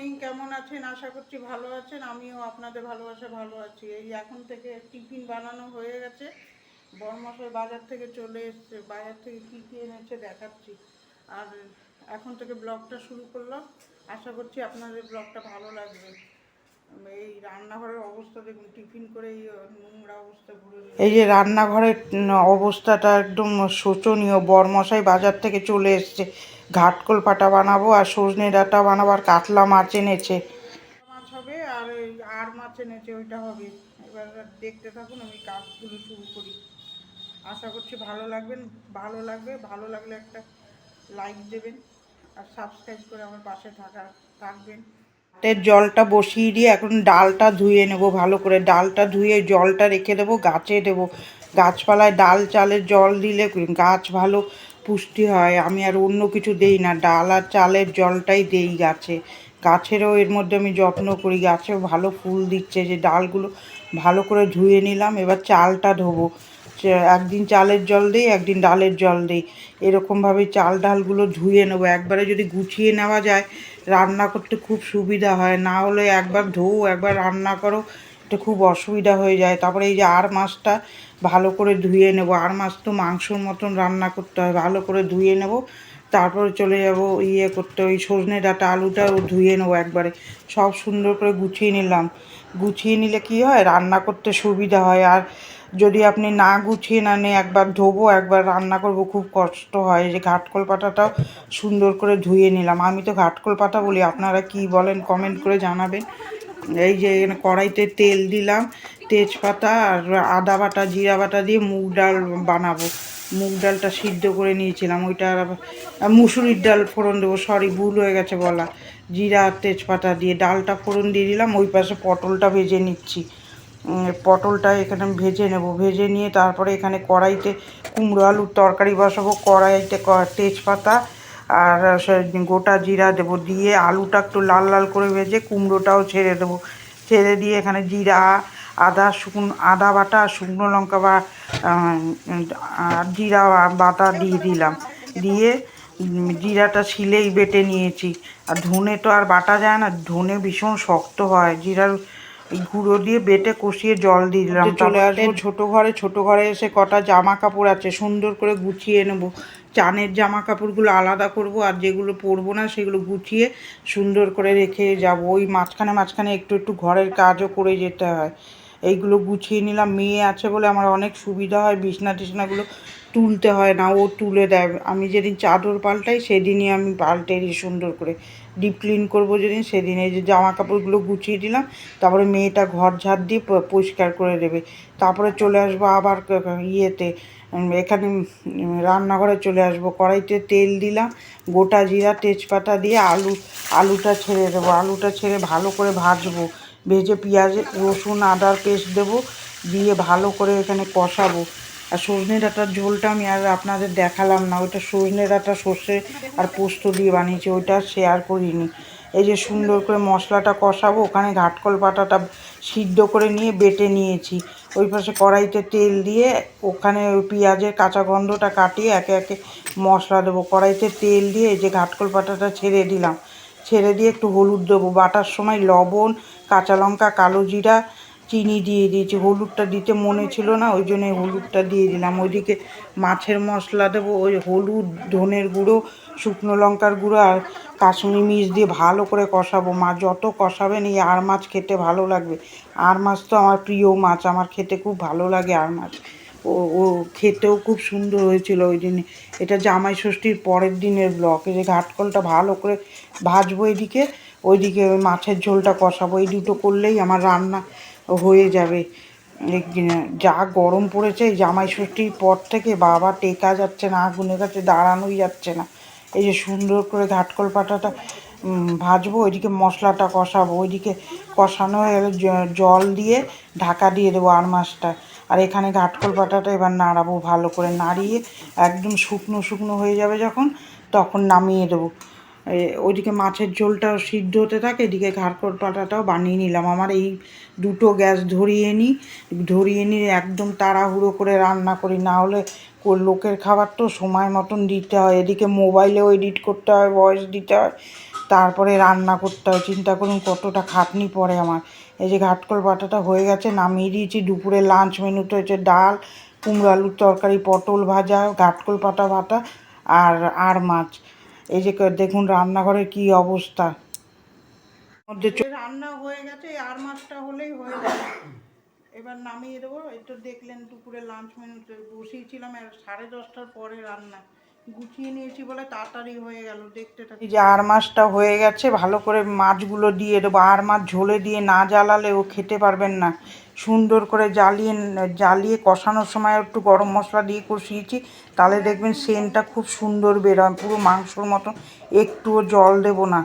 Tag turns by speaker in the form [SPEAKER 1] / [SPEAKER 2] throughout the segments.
[SPEAKER 1] Morning কেমন আছেন? আশা করছি ভালো আছেন। আমিও আপনাদের ভালোবাসা ভালো আছি। এই এখন থেকে টিফিন বানানো হয়ে গেছে। বরমশাই বাজার থেকে চলে এসছে। বাজার থেকে কী কী এনেছে দেখাচ্ছি। আর এখন থেকে ব্লগটা শুরু করলাম। আশা করছি আপনাদের ব্লগটা ভালো লাগবে। এই রান্নাঘরের অবস্থা দেখুন টিফিন করে এই নোংরা অবস্থা ঘুরে এই যে রান্নাঘরের অবস্থাটা একদম শোচনীয়। বরমশাই বাজার থেকে চলে এসছে। ঘাটকোল পাটা বানাবো আর সজনে ডাঁটা বানাবো আর কাতলা মাছ এনেছে। মাছ হবে আর ওই আর মাছ এনেছে ওইটা হবে। এবার দেখতে থাকুন আমি কাজগুলো শুরু করি। আশা করছি ভালো লাগবেন ভালো লাগবে। ভালো লাগলে একটা লাইক দেবেন আর সাবস্ক্রাইব করে আমার পাশে থাকা থাকবেন। জলটা বসিয়ে দিয়ে এখন ডালটা ধুয়ে নেব, ভালো করে। ডালটা ধুয়ে জলটা রেখে দেবো, গাছে দেবো। গাছপালায় ডাল চালের জল দিলে গাছ ভালো পুষ্টি হয়। আমি আর অন্য কিছু দেই না, ডাল আর চালের জলটাই দেই গাছে। গাছেরও এর মধ্যে আমি যত্ন করি গাছেও ভালো ফুল দিচ্ছে যে ডালগুলো ভালো করে ধুয়ে নিলাম, এবার চালটা ধোবো। একদিন চালের জল দিই, একদিন ডালের জল দিই। এরকমভাবে চাল ডালগুলো ধুয়ে নেব। একবারে যদি গুছিয়ে নেওয়া যায়, রান্না করতে খুব সুবিধা হয়। না হলে একবার ধোও, একবার রান্না করো এটা খুব অসুবিধা হয়ে যায়। তারপরে এই যে আর মাছটা ভালো করে ধুয়ে নেব। আর মাছ তো মাংসর মতন রান্না করতে হয়। ভালো করে ধুয়ে নেব। তারপরে চলে যাব ইয়ে করতে, ওই সজনে ডাটা আলুটাও ধুয়ে নেব একবারে। সব সুন্দর করে গুছিয়ে নিলাম। গুছিয়ে নিলে কি হয়? রান্না করতে সুবিধা হয়। আর যদি আপনি না গুছিয়ে না নিয়ে একবার ধোবো, একবার রান্না করব, খুব কষ্ট হয়। যে ঘাটকল পাতাটাও সুন্দর করে ধুয়ে নিলাম। আমি তো ঘাটকল পাতা বলি, আপনারা কি বলেন কমেন্ট করে জানাবেন। এই যে কড়াইতে তেল দিলাম, তেজপাতা আর আদা বাটা, জিরা বাটা দিয়ে মুগ ডাল বানাবো। মুগ ডালটা সিদ্ধ করে নিয়েছিলাম, ওইটা মুসুরির ডাল ফোড়ন দেবো সরি ভুল হয়ে গেছে বলা। জিরা আর তেজপাতা দিয়ে ডালটা ফোড়ন দিয়ে দিলাম, ওই পাশে পটলটা ভেজে নিচ্ছি। পটলটা এখানে ভেজে নেব। ভেজে নিয়ে তারপরে এখানে কড়াইতে কুমড়ো, আলুর তরকারি বসাবো। কড়াইতে তেজপাতা আর গোটা জিরা দেবো। দিয়ে আলুটা একটু লাল লাল করে ভেজে কুমড়োটাও ছেড়ে দেবো। ছেড়ে দিয়ে এখানে জিরা, আদা, শুকনো, আদা বাটা, শুকনো লঙ্কা বা জিরা বাটা দিয়ে দিলাম। দিয়ে জিরাটা শিলেই বেটে নিয়েছি। আর ধনে তো আর বাটা যায় না, ধনে ভীষণ শক্ত হয়। জিরার এই গুঁড়ো দিয়ে বেটে কষিয়ে জল দিয়ে দিলাম। চলে আসব। ছোটো ঘরে ছোটো ঘরে এসে কটা জামা কাপড় আছে সুন্দর করে গুছিয়ে নেব। চানের জামা কাপড়গুলো আলাদা করব আর যেগুলো পরবো না সেগুলো গুছিয়ে সুন্দর করে রেখে যাব। ওই মাঝখানে মাঝখানে একটু একটু ঘরের কাজও করে যেতে হয়। এইগুলো গুছিয়ে নিলাম। মেয়ে আছে বলে আমার অনেক সুবিধা হয়, বিছনা টিছনাগুলো তুলতে হয় না, ও তুলে দেয়। আমি যেদিন চাদর পাল্টাই, সেদিনই আমি পাল্টে সুন্দর করে ডিপ ক্লিন করব যেদিন, সেদিন এই যে জামা কাপড়গুলো গুছিয়ে দিলাম, তারপরে মেয়েটা ঘর ঝাড় দিয়ে পরিষ্কার করে দেবে। তারপরে চলে আসব আবার ইয়েতে এখানে রান্নাঘরে চলে আসব। কড়াইতে তেল দিলাম, গোটা জিরা, তেজপাতা দিয়ে আলু, আলুটা ছেড়ে দেবো। আলুটা ছেড়ে ভালো করে ভাজবো। ভেজে পেঁয়াজ, রসুন, আদার পেস্ট দেবো, দিয়ে ভালো করে এখানে কষাবো। আর সজনে ডাঁটার ঝোলটা আমি আর আপনাদের দেখালাম না, ওইটা সজনে ডাঁটা সর্ষে আর পোস্ত দিয়ে বানিয়েছি, ওইটা শেয়ার করিনি। এই যে সুন্দর করে মশলাটা কষাবো, ওখানে ঘাটকল পাটাটা সিদ্ধ করে নিয়ে বেটে নিয়েছি। ওই পাশে কড়াইতে তেল দিয়ে ওখানে ওই পেঁয়াজের কাঁচা গন্ধটা কাটিয়ে একে একে মশলা দেবো। কড়াইতে তেল দিয়ে এই যে ঘাটকল পাতাটা ছেড়ে দিলাম, ছেড়ে দিয়ে একটু হলুদ দেবো। বাটার সময় লবণ কাঁচা লঙ্কা, কালো জিরা, চিনি দিয়ে দিয়েছি। হলুদটা দিতে মনে ছিল না, ওই জন্য হলুদটা দিয়ে দিলাম। ওইদিকে মাছের মশলা দেবো, ওই হলুদ, ধনের গুঁড়ো, শুকনো লঙ্কার গুঁড়ো আর কাশ্মীরি মির্চ দিয়ে ভালো করে কষাবো। মাছ যত কষাবেন এই আর মাছ খেতে ভালো লাগবে। আর মাছ তো আমার প্রিয় মাছ, আমার খেতে খুব ভালো লাগে আর মাছ। ও ও খেতেও খুব সুন্দর হয়েছিল ওই দিনে। এটা জামাই ষষ্ঠীর পরের দিনের ব্লক। এই যে ঘাটকলটা ভালো করে ভাজবো এদিকে। ওইদিকে ওই মাছের ঝোলটা কষাবো। এই দুটো করলেই আমার রান্না হয়ে যাবে। যা গরম পড়েছে জামাই ষষ্ঠীর পর থেকে বাবা টেকা যাচ্ছে না আগুনের কাছে দাঁড়ানোই যাচ্ছে না। এই যে সুন্দর করে ঘাটকল উম, ভাজবো ওইদিকে মশলাটা কষাবো। ওইদিকে কষানো হয়ে গেলে জল দিয়ে ঢাকা দিয়ে দেবো আর মাছটা। আর এখানে ঘাটকল পাতাটা এবার নাড়াবো ভালো করে। নাড়িয়ে একদম শুকনো শুকনো হয়ে যাবে যখন তখন নামিয়ে দেবো। ওইদিকে মাছের ঝোলটাও সিদ্ধ হতে থাকে, এদিকে ঘাটকল পাতাটাও বানিয়ে নিলাম। আমার এই দুটো গ্যাস ধরিয়ে নিই ধরিয়ে নিয়ে একদম তাড়াহুড়ো করে রান্না করি। না হলে লোকের খাবার তো সময় মতন দিতে হয়। এদিকে মোবাইলেও এডিট করতে হয়, ভয়েস দিতে হয়। তারপরে রান্না করতে হয়। চিন্তা করুন কতটা খাটনি পড়ে আমার। এই যে ঘাটকল বাটাটা হয়ে গেছে, নামিয়ে দিয়েছি। দুপুরে লাঞ্চ মেনুতে হচ্ছে ডাল, কুমড়ো আলুর তরকারি, পটল ভাজা ঘাটকল পাতা ভাটা আর আর মাছ। এই যে দেখুন রান্নাঘরের কি অবস্থা। রান্না হয়ে গেছে আর মাছটা হলেই হয়ে যাবে এবার নামিয়ে দেবো, এই তো দেখলেন দুপুরে লাঞ্চ মেনুতে বসিয়েছিলাম সাড়ে দশটার পরে রান্না। গুছিয়ে নিয়েছি বলে তাড়াতাড়ি হয়ে গেল, দেখতে এই যে আর মাছটা হয়ে গেছে, ভালো করে মাছগুলো দিয়ে দেবো। আর মাছ ঝোলে দিয়ে না জ্বালালে ও খেতে পারবেন না। সুন্দর করে জ্বালিয়ে জ্বালিয়ে কষানোর সময় একটু গরম মশলা দিয়ে কষিয়েছি। তাহলে দেখবেন সেনটা খুব সুন্দর বেরোয়, পুরো মাংসর মতো একটুও জল দেবো না।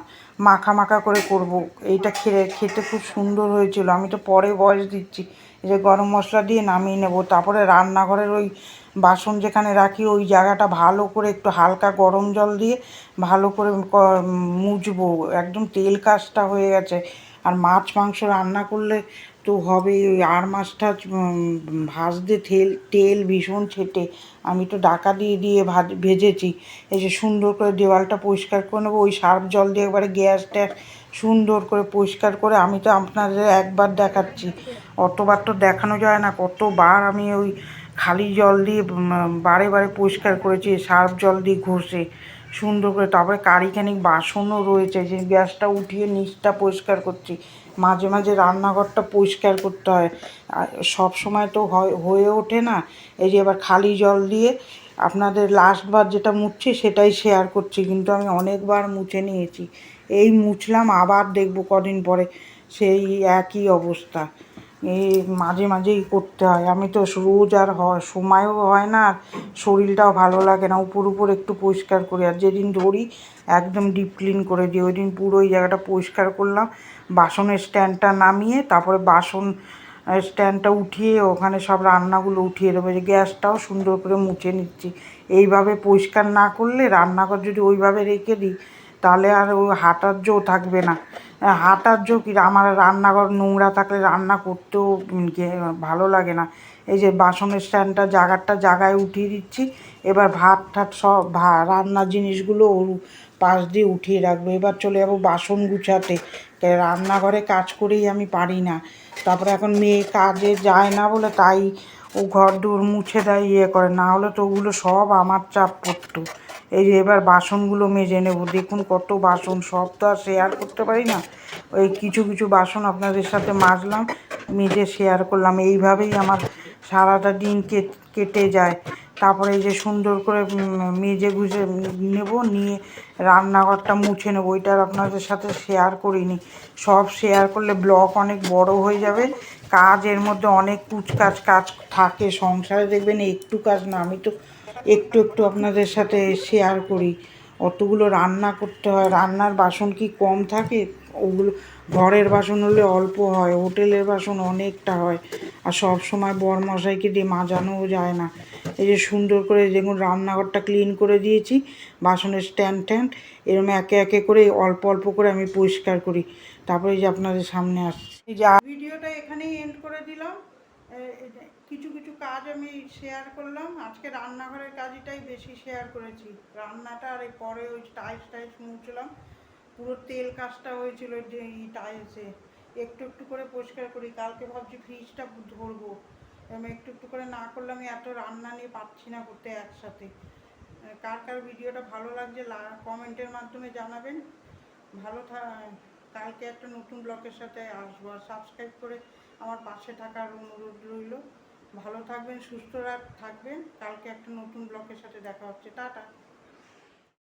[SPEAKER 1] মাখা মাখা করে করব। এইটা খেয়ে খেতে খুব সুন্দর হয়েছিল। আমি তো পরে বয়স দিচ্ছি। যে গরম মশলা দিয়ে নামিয়ে নেব। তারপরে রান্নাঘরের ওই বাসন যেখানে রাখি, ওই জায়গাটা ভালো করে একটু হালকা গরম জল দিয়ে ভালো করে মুছবো একদম তেল কাজটা হয়ে গেছে। আর মাছ, মাংস রান্না করলে তো হবে ওই আর মাছটা ভাজতে তেল তেল ভীষণ ছেটে। আমি তো ডাকা দিয়ে দিয়ে ভাজ, ভেজেছি। এই যে সুন্দর করে দেওয়ালটা পরিষ্কার করে নেব, ওই সার্ফ জল দিয়ে একবারে গ্যাস ট্যাস সুন্দর করে পরিষ্কার করে আমি তো আপনাদের একবার দেখাচ্ছি। অতবার তো দেখানো যায় না, কতবার আমি ওই খালি জল দিয়ে বারে বারে পরিষ্কার করেছি, সার্ফ জল দিয়ে ঘষে। সুন্দর করে, তারপরে কারিখানিক বাসনও রয়েছে যে গ্যাসটা উঠিয়ে নিচটা পরিষ্কার করছি। মাঝে মাঝে রান্নাঘরটা পরিষ্কার করতে হয়। সব সময় তো হয়, হয়ে ওঠে না। এই যে এবার খালি জল দিয়ে আপনাদের লাস্টবার যেটা মুছছি সেটাই শেয়ার করছি, কিন্তু আমি অনেকবার মুছে নিয়েছি। এই মুছলাম, আবার দেখব কদিন পরে। সেই একই অবস্থা। এই মাঝে মাঝেই করতে হয়। আমি তো রোজ আর হয় সময়ও হয় না, আর শরীরটাও ভালো লাগে না। উপর উপর একটু পরিষ্কার করি। আর যেদিন ধরি, একদম ডিপ ক্লিন করে দিই। ওই দিন পুরো ওই জায়গাটা পরিষ্কার করলাম। বাসনের স্ট্যান্ডটা নামিয়ে, তারপরে বাসন স্ট্যান্ডটা উঠিয়ে, ওখানে সব রান্নাগুলো উঠিয়ে দেবো। যে গ্যাসটাও সুন্দর করে মুছে নিচ্ছি। এইভাবে পরিষ্কার না করলে রান্নাঘর যদি ওইভাবে রেখে দিই তাহলে আর ওই হাঁটার জো থাকবে না। হাঁটার জো কি? আমার রান্নাঘর নোংরা থাকলে রান্না করতেও ভালো লাগে না। এই যে বাসনের স্ট্যান্ডটা জায়গাটা জায়গায় উঠিয়ে দিচ্ছি। এবার ভাত ঠাত সব ভা, রান্নার জিনিসগুলো ওর পাশ দিয়ে উঠিয়ে রাখব। এবার চলে যাব বাসন গুছাতে। রান্নাঘরে কাজ করেই আমি পারি না। তারপরে এখন মেয়ে কাজে যায় না বলে তাই ও ঘর দূর মুছে দেয় ইয়ে করে। না হলে তো ওগুলো সব আমার চাপ পড়তো এই যে এবার বাসনগুলো মেজে নেব। দেখুন কত বাসন, সব তো আর শেয়ার করতে পারি না। ওই কিছু কিছু বাসন আপনাদের সাথে মাজলাম, মেজে শেয়ার করলাম। এইভাবেই আমার সারাটা দিন কেট- যায়। তারপরে এই যে সুন্দর করে মেজে গুজে নেব, নিয়ে রান্নাঘরটা মুছে নেব। ওইটা আর আপনাদের সাথে শেয়ার করিনি। সব শেয়ার করলে ব্লগ অনেক বড় হয়ে যাবে। কাজের মধ্যে অনেক কুচকাজ কাজ থাকে। সংসারে দেখবেন একটু কাজ না, আমি তো একটু একটু আপনাদের সাথে শেয়ার করি। অতগুলো রান্না করতে হয়, রান্নার বাসন কি কম থাকে? ওগুলো, ঘরের বাসন হলে অল্প হয়, হোটেলের বাসন অনেকটা হয়। আর সব সময় বর বরমশাইকে দিয়ে মাজানোও যায় না। এই যে সুন্দর করে দেখুন রান্নাঘরটা ক্লিন করে দিয়েছি, বাসনের স্ট্যান্ড ট্যান্ড এরকম একে একে করে অল্প অল্প করে আমি পরিষ্কার করি। তারপরে যে আপনাদের সামনে আসছি। যে ভিডিওটা এখানেই এন্ড করে দিলাম। কিছু কিছু কাজ আমি শেয়ার করলাম। আজকে রান্নাঘরের কাজটাই বেশি শেয়ার করেছি। রান্নাটা আর পরে ওই টাইলস টাইলস মুছলাম। পুরো তেল কাজটা হয়েছিল এই টাইলসে একটু একটু করে পরিষ্কার করি। কালকে ভাবছি ফ্রিজটা ধরবো। আমি একটু একটু করে না করলে আমি এত রান্না নিয়ে পারছি না করতে একসাথে। কার কার ভিডিওটা ভালো লাগছে কমেন্টের মাধ্যমে জানাবেন। ভালো কালকে একটা নতুন ব্লগের সাথে আসব। আর সাবস্ক্রাইব করে আমার পাশে থাকার অনুরোধ রইল। ভালো থাকবেন সুস্থ থাকবেন। কালকে একটা নতুন ব্লকের সাথে দেখা হচ্ছে। টাটা।